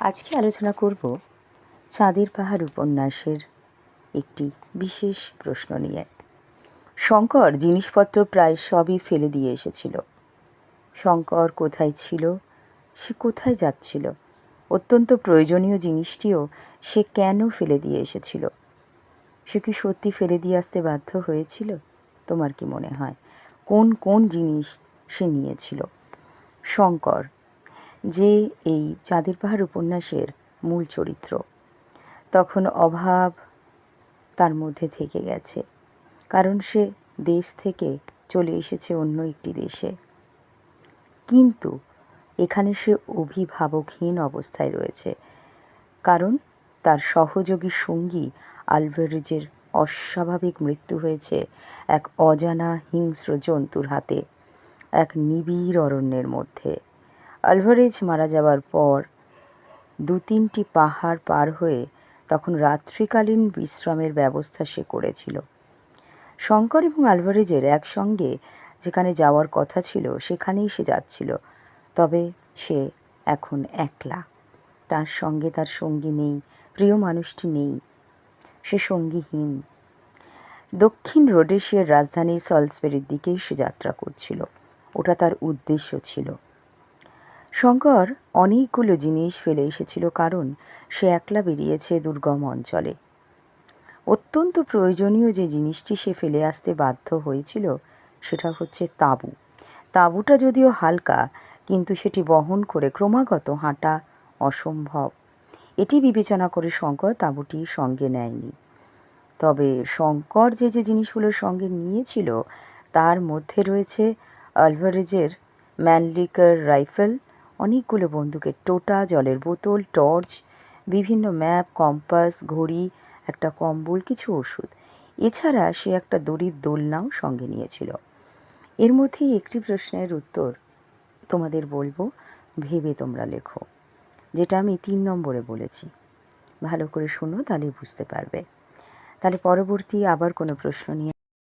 আজকে আলোচনা করব চাঁদের পাহাড় উপন্যাসের একটি বিশেষ প্রশ্ন নিয়ে। শঙ্কর জিনিসপত্র প্রায় সবই ফেলে দিয়ে এসেছিল। শঙ্কর কোথায় ছিল? সে কোথায় যাচ্ছিল? অত্যন্ত প্রয়োজনীয় জিনিসটিও সে কেন ফেলে দিয়ে এসেছিল? সে কি সত্যি ফেলে দিয়ে আসতে বাধ্য হয়েছিল? তোমার কি মনে হয়? কোন কোন জিনিস সে নিয়েছিল? শঙ্কর যে এই চাঁদের পাহাড় উপন্যাসের মূল চরিত্র। তখন অভাব তার মধ্যে থেকে গেছে, কারণ সে দেশ থেকে চলে এসেছে অন্য একটি দেশে। কিন্তু এখানে সে অভিভাবকহীন অবস্থায় রয়েছে, কারণ তার সহযোগী সঙ্গী আলভারেজের অস্বাভাবিক মৃত্যু হয়েছে এক অজানা হিংস্র জন্তুর হাতে, এক নিবিড় অরণ্যের মধ্যে। আলভারেজ মারা যাওয়ার পর দু তিনটি পাহাড় পার হয়ে তখন রাত্রিকালীন বিশ্রামের ব্যবস্থা সে করেছিল। শঙ্কর এবং আলভারেজের একসঙ্গে যেখানে যাওয়ার কথা ছিল, সেখানেই সে যাচ্ছিল। তবে সে এখন একলা। তার সঙ্গে তার সঙ্গী নেই, প্রিয় মানুষটি নেই। সে সঙ্গীহীন। দক্ষিণ রোডেশিয়ার রাজধানী সলসবেরির দিকেই সে যাত্রা করছিল। ওটা তার উদ্দেশ্য ছিল। শঙ্কর অনেকগুলো জিনিস ফেলে এসেছিল, কারণ সে একলা বেরিয়েছে দুর্গম অঞ্চলে। অত্যন্ত প্রয়োজনীয় যে জিনিসটি সে ফেলে আসতে বাধ্য হয়েছিল, সেটা হচ্ছে তাঁবু। তাঁবুটা যদিও হালকা, কিন্তু সেটি বহন করে ক্রমাগত হাঁটা অসম্ভব। এটি বিবেচনা করে শঙ্কর তাঁবুটি সঙ্গে নেয়নি। তবে শঙ্কর যে যে জিনিসগুলো সঙ্গে নিয়েছিল, তার মধ্যে রয়েছে আলভারেজের ম্যানলিকার রাইফেল অনেকগুলো বন্দুকের টোটা, জলের বোতল, টর্চ, বিভিন্ন ম্যাপ, কম্পাস, ঘড়ি, একটা কম্বল, কিছু ওষুধ। এছাড়া সে একটা দড়ির দোলনাও সঙ্গে নিয়েছিল। এর মধ্যেই একটি প্রশ্নের উত্তর তোমাদের বলব, ভেবে তোমরা লেখো, যেটা আমি তিন নম্বরে বলেছি। ভালো করে শোনো তাহলে বুঝতে পারবে। তাহলে পরবর্তী আবার কোনো প্রশ্ন নিয়ে